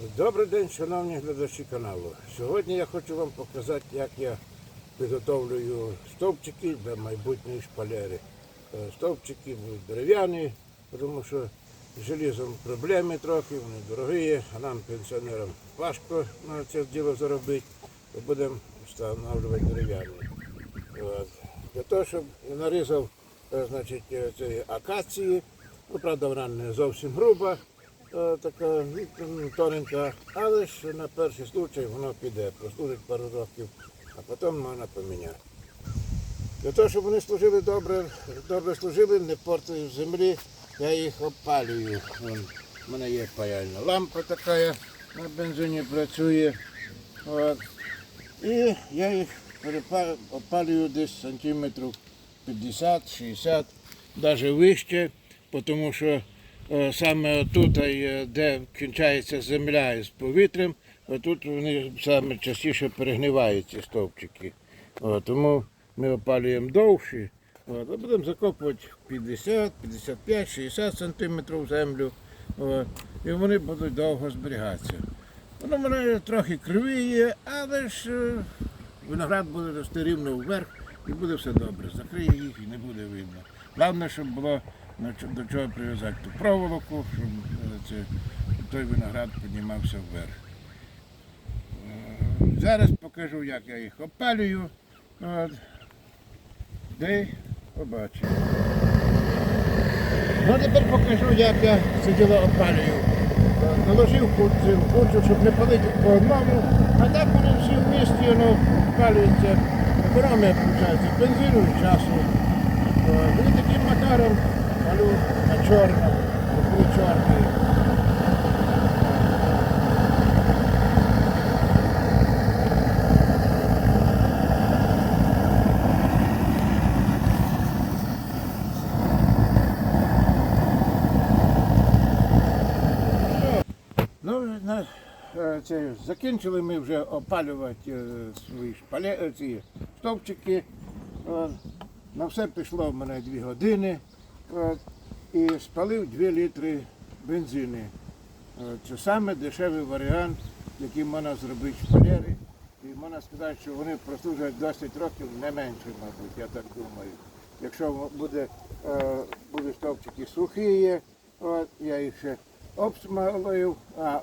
Добрий день, шановні глядачі каналу. Сьогодні я хочу вам показати, як я підготовлюю стовпчики для майбутньої шпалери. Е, Стовпчики будуть дерев'яні, тому що з желізом проблеми трохи, вони дорогі, а нам, пенсіонерам, важко на це діло заробити, то будемо встановлювати дерев'яні. Для того, щоб я нарізав е, значить, е, цієї акації, ну, правда, вона не зовсім груба, така ну, тоненька, але ж на перший случай воно піде, прослужить пару років, а потім можна поміняти. Для того, щоб вони служили добре, добре служили, не портили в землі, я їх опалюю. У мене є паяльна лампа така на бензині працює. От. І я їх опалюю десь сантиметрів 50-60, навіть вище, тому що е, саме тут, е, де кінчається земля із повітрям, тут вони саме частіше перегнивають ці стовпчики. Тому ми опалюємо довше, от, а будемо закопувати 50, 55, 60 сантиметрів землю. І вони будуть довго зберігатися. Воно мене трохи кривіє, але ж е, виноград буде рости рівно вверх і буде все добре. Закриє їх і не буде видно. Головне, щоб було до чого прив'язати ту проволоку, щоб е, це, той виноград піднімався вверх. Е, Зараз покажу, як я їх опалюю. От. Де побачимо. Ну, тепер покажу, як я це діло опалюю. Е, Наложив кучу, кучу, щоб не палити по одному, а так вони всі в місті воно опалюється. Економія виходить бензину і часу. І таким макаром палю на чорно, коли чорний. Ну, е, це, закінчили ми вже опалювати е, свої шпале, е, ці стовпчики. На все пішло в мене 2 години. Е, І спалив 2 літри бензини. Е, Це саме дешевий варіант, який можна зробити шпалери. І можна сказати, що вони прослужать 10 років, не менше, мабуть, я так думаю. Якщо буде, е, будуть стовпчики сухі, от, я їх ще обсмалив, а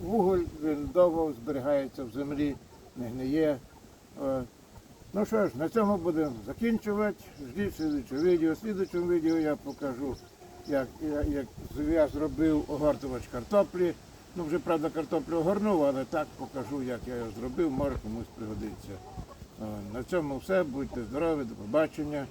вуголь він довго зберігається в землі, не гниє. От. Ну що ж, на цьому будемо закінчувати. Ждіть слідчого відео. В слідчому відео я покажу, як, я- як я зробив огортувач картоплі. Ну вже правда картоплю огорнув, але так покажу, як я його зробив, може комусь пригодиться. Е, На цьому все. Будьте здорові, до побачення.